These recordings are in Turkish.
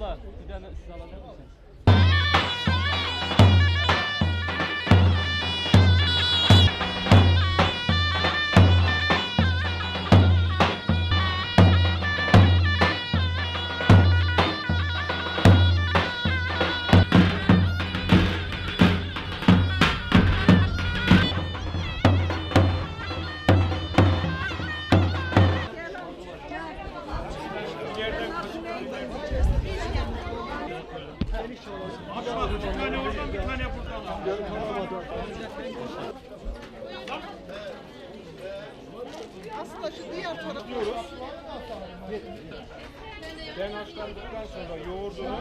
Abla bir tane siz alabilir misin? Aslında şu diğer tarafı Ben haşlandıktan sonra yoğurdunu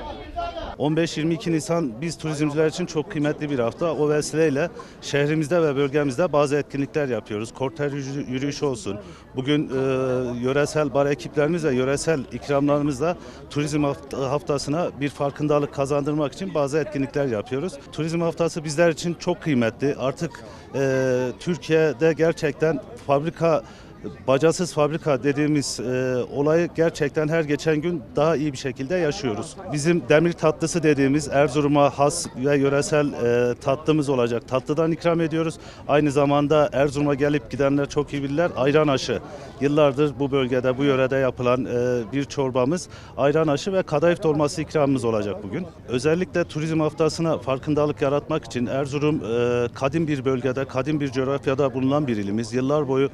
15-22 Nisan biz turizmciler için çok kıymetli bir hafta. O vesileyle şehrimizde ve bölgemizde bazı etkinlikler yapıyoruz. Korter yürü- yürüyüşü olsun. Bugün e, yöresel bar ekiplerimizle, yöresel ikramlarımızla turizm haft- haftasına bir farkındalık kazandırmak için bazı etkinlikler yapıyoruz. Turizm haftası bizler için çok kıymetli. Artık e, Türkiye'de gerçekten fabrika bacasız fabrika dediğimiz e, olayı gerçekten her geçen gün daha iyi bir şekilde yaşıyoruz. Bizim demir tatlısı dediğimiz Erzurum'a has ve yöresel e, tatlımız olacak. Tatlıdan ikram ediyoruz. Aynı zamanda Erzurum'a gelip gidenler çok iyi bilirler. Ayran aşı. Yıllardır bu bölgede, bu yörede yapılan e, bir çorbamız. Ayran aşı ve kadayıf dolması ikramımız olacak bugün. Özellikle turizm haftasına farkındalık yaratmak için Erzurum e, kadim bir bölgede, kadim bir coğrafyada bulunan bir ilimiz. Yıllar boyu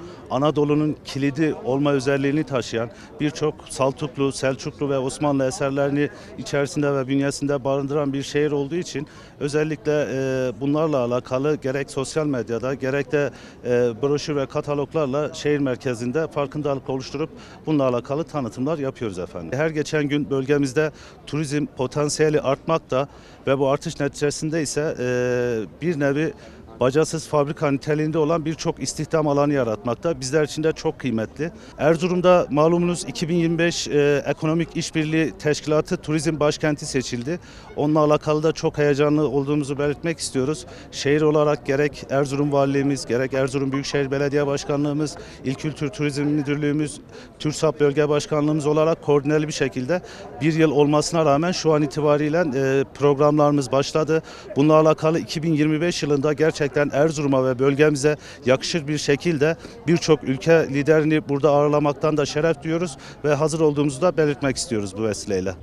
Anadolu'nun kilidi olma özelliğini taşıyan birçok Saltuklu, Selçuklu ve Osmanlı eserlerini içerisinde ve bünyesinde barındıran bir şehir olduğu için özellikle e, bunlarla alakalı gerek sosyal medyada gerek de e, broşür ve kataloglarla şehir merkezinde farkındalık oluşturup bununla alakalı tanıtımlar yapıyoruz efendim. Her geçen gün bölgemizde turizm potansiyeli artmakta ve bu artış neticesinde ise e, bir nevi bacasız fabrika niteliğinde olan birçok istihdam alanı yaratmakta. Bizler için de çok kıymetli. Erzurum'da malumunuz 2025 e, Ekonomik İşbirliği Teşkilatı Turizm Başkenti seçildi. Onunla alakalı da çok heyecanlı olduğumuzu belirtmek istiyoruz. Şehir olarak gerek Erzurum Valiliğimiz, gerek Erzurum Büyükşehir Belediye Başkanlığımız, İl Kültür Turizm Müdürlüğümüz, TÜRSAP Bölge Başkanlığımız olarak koordineli bir şekilde bir yıl olmasına rağmen şu an itibariyle e, programlarımız başladı. Bununla alakalı 2025 yılında gerçekten Erzurum'a ve bölgemize yakışır bir şekilde birçok ülke liderini burada ağırlamaktan da şeref duyuyoruz ve hazır olduğumuzu da belirtmek istiyoruz bu vesileyle.